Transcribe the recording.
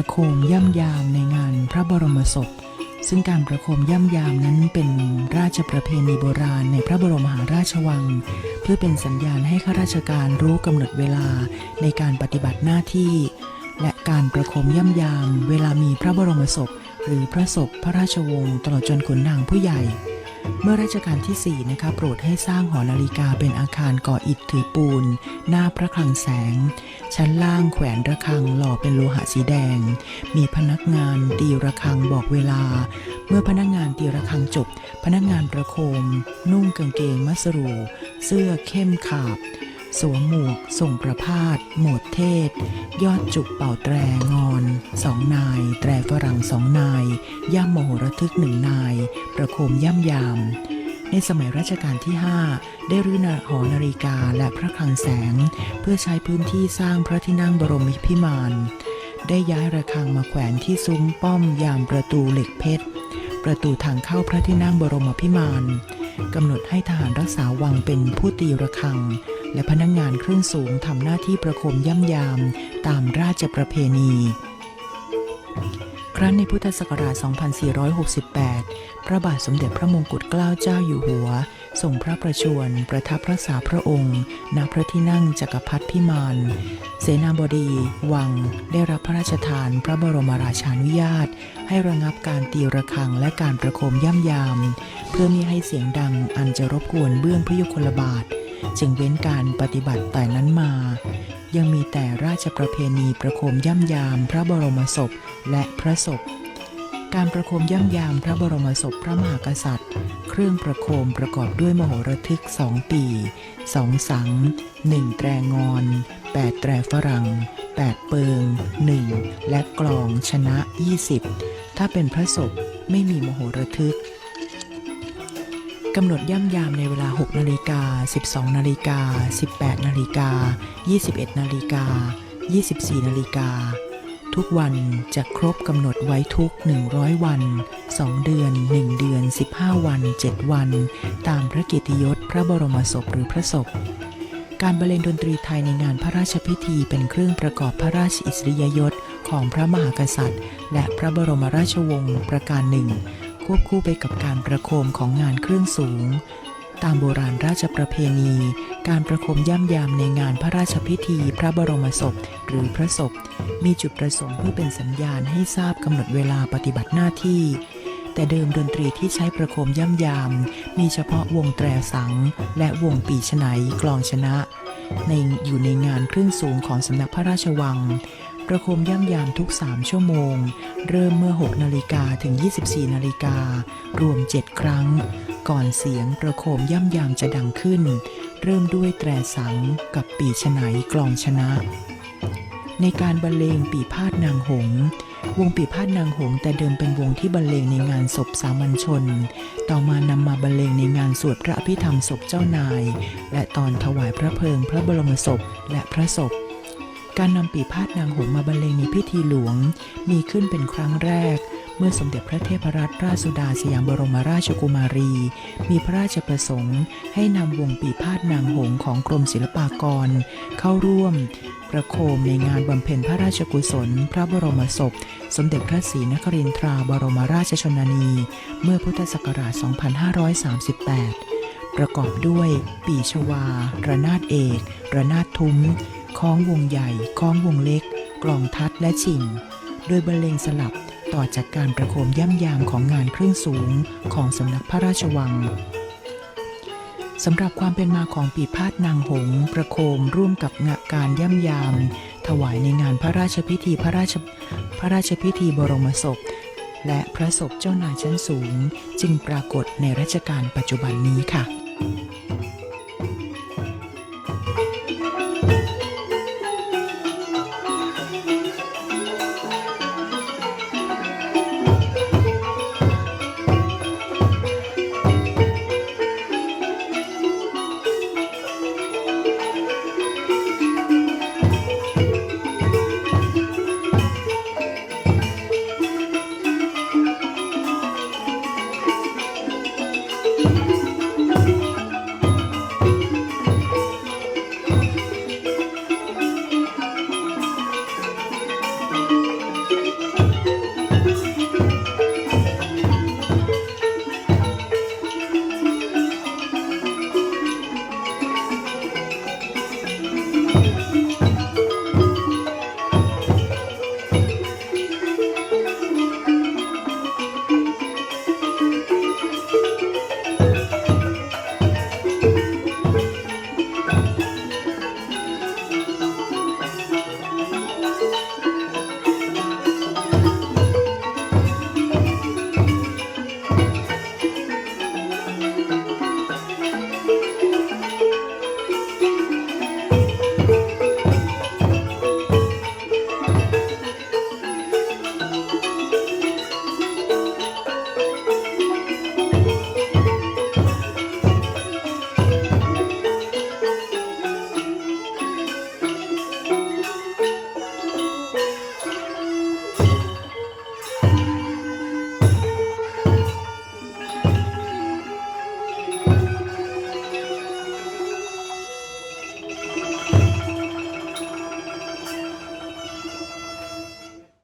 ประโคมย่ำยามในงานพระบรมศพ ซึ่งการประโคมย่ำยามนั้นเป็นราชประเพณีโบราณในพระบรมมหาราชวัง เพื่อเป็นสัญญาณให้ข้าราชการรู้กำหนดเวลาในการปฏิบัติหน้าที่ และการประโคมย่ำยาม เวลามีพระบรมศพ หรือพระศพพระราชวงศ์ตลอดจนขุนนางผู้ใหญ่ เมื่อรัชกาลที่4นะคะโปรดให้สร้างหอนาฬิกาเป็นอาคารก่ออิฐถือปูน หน้าพระคลังแสง ชั้นล่างแขวนระฆังหล่อเป็นโลหะสีแดง มีพนักงานตีระฆังบอกเวลา เมื่อพนักงานตีระฆังจบ พนักงานประโคม นุ่งกางเกงมัสรูเสื้อเข้มขาบ สวมหมวกส่งประพาสโหมดเทศ ยอดจุกเป่าแตรงอนสองนาย แตรฝรั่งสองนาย ย่ำมโหระทึกหนึ่งนาย ประโคมย่ำยาม ในสมัยรัชกาลที่ 5 ได้รื้อหอนาฬิกาและพระคลังแสง เพื่อใช้พื้นที่สร้างพระที่นั่งบรมพิมาน ได้ย้ายระฆังมาแขวนที่ซุ้มป้อมยามประตูเหล็กเพชร ประตูทางเข้าพระที่นั่งบรมพิมานกำหนดให้ทหารรักษาวังเป็นผู้ตีระฆัง และพนักงงานเครื่องสูงทำหน้าที่ประคมย่ำยามตามราชประเพณี ครั้นในพุทธศักราช 2468 พระบาทสมเด็จพระมงกุฎเกล้าเจ้าอยู่หัวทรงพระประชวรประทับรักษาพระองค์ ณ พระที่นั่งจักรพรรดิพิมาน เสนาบดี วัง ได้รับพระราชทานพระบรมราชานุญาต ให้ระงับการตีระฆังและการประโคมย่ำยาม เพื่อมิให้เสียงดังอันจะรบกวนเบื้องพระยุคลบาท จึงเว้นการปฏิบัติแต่นั้นมา ยังมีแต่ราชประเพณีประโคมย่ำยามพระบรมศพและพระศพ การประโคมย่ำยามพระบรมศพพระมหากษัตริย์ เครื่องประโคมประกอบด้วยมโหระทึกสองปีสองสังหนึ่งแตรงอนแปดแตรฝรั่งแปดเปิงหนึ่งและกลองชนะ 20 ถ้าเป็นพระศพไม่มีมโหระทึก กำหนดย่ำยามในเวลา 6 นาฬิกา 12 นาฬิกา 18 นาฬิกา 21 นาฬิกา 24 นาฬิกา ทุกวันจะครบกำหนดไว้ทุก 100 วัน 2 เดือน 1 เดือน 15 วัน 7 วัน ตามพระเกียรติยศพระบรมศพหรือพระศพการบรรเลงดนตรีไทยในงานพระราชพิธีเป็นเครื่องประกอบพระราชอิสริยยศของพระมหากษัตริย์ และพระบรมราชวงศ์ประการหนึ่ง ควบคู่ไปกับการประโคมของงานเครื่องสูง ตามโบราณราชประเพณี การประโคมย่ำยามในงานพระราชพิธีพระบรมศพหรือพระศพ มีจุดประสงค์เพื่อเป็นสัญญาณให้ทราบกำหนดเวลาปฏิบัติหน้าที่ แต่เดิมดนตรีที่ใช้ประโคมย่ำยาม มีเฉพาะวงแตรสัง และวงปีชไนกลองชนะในอยู่ในงานเครื่องสูงของสำนักพระราชวัง ประโคมย่ำยามทุก 3 ชั่วโมง เริ่มเมื่อ 6 นาฬิกาถึง 24 นาฬิกา รวม 7 ครั้ง ก่อนเสียงประโคมย่ำยามจะดังขึ้น เริ่มด้วยแตรสังกับปีชไนกลองชนะ ในการบรรเลงปีพาดนางหง วงปีพาดนางหงแต่เดิมเป็นวงที่บรรเลงในงานศพสามัญชน ต่อมานำมาบรรเลงในงานสวดพระอภิธรรมศพเจ้านาย และตอนถวายพระเพลิงพระบรมศพและพระศพ การนำปีพาดนางหงมาบรรเลงในพิธีหลวง มีขึ้นเป็นครั้งแรก เมื่อสมเด็จพระเทพรัตนราชสุดาสยามบรมราชกุมารี มีพระราชประสงค์ ให้นำวงปีพาดนางหงของกรมศิลปากร เข้าร่วม ประโคมในงานบำเพ็ญพระราชกุศล พระบรมศพ สมเด็จพระศรีนครินทราบรมราชชนนี เมื่อพุทธศักราช 2538 ประกอบด้วยปีชวา ระนาดเอก ระนาดทุ้ม คล้องวงใหญ่คล้องวงเล็ก กลองทัดและชิง โดยบรรเลงสลับต่อจากการประโคมย่ำยามของงานเครื่องสูงของสำนักพระราชวังสำหรับความเป็นมาของปีพาดนางหง ประโคมร่วมกับงการย่ำยาม ถวายในงานพระราชพิธีพระราชพระราชพิธีบรมศพ และพระศพเจ้านายชั้นสูง จึงปรากฏในรัชกาลปัจจุบันนี้ค่ะ